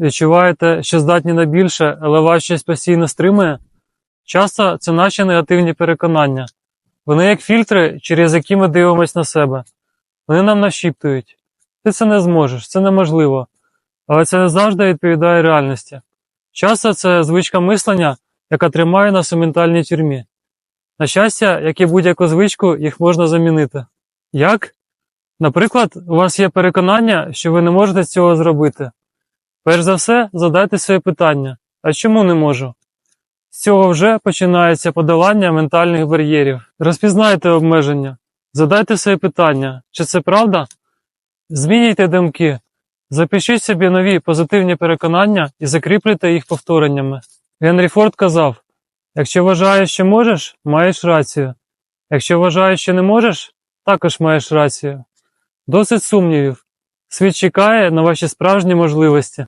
відчуваєте, що здатні на більше, але вас щось постійно стримує? Часто це наші негативні переконання. Вони як фільтри, через які ми дивимося на себе. Вони нам нашіптують. Ти це не зможеш, це неможливо. Але це не завжди відповідає реальності. Часто це звичка мислення, яка тримає нас у ментальній тюрмі. На щастя, як і будь-яку звичку, їх можна замінити. Як? Наприклад, у вас є переконання, що ви не можете цього зробити. Перш за все, задайте своє питання: а чому не можу? З цього вже починається подолання ментальних бар'єрів. Розпізнайте обмеження, задайте своє питання, чи це правда? Змінюйте думки, запишіть собі нові позитивні переконання і закріплюйте їх повтореннями. Генрі Форд казав: якщо вважаєш, що можеш, маєш рацію. Якщо вважаєш, що не можеш, також маєш рацію. Досить сумнівів. Світ чекає на ваші справжні можливості.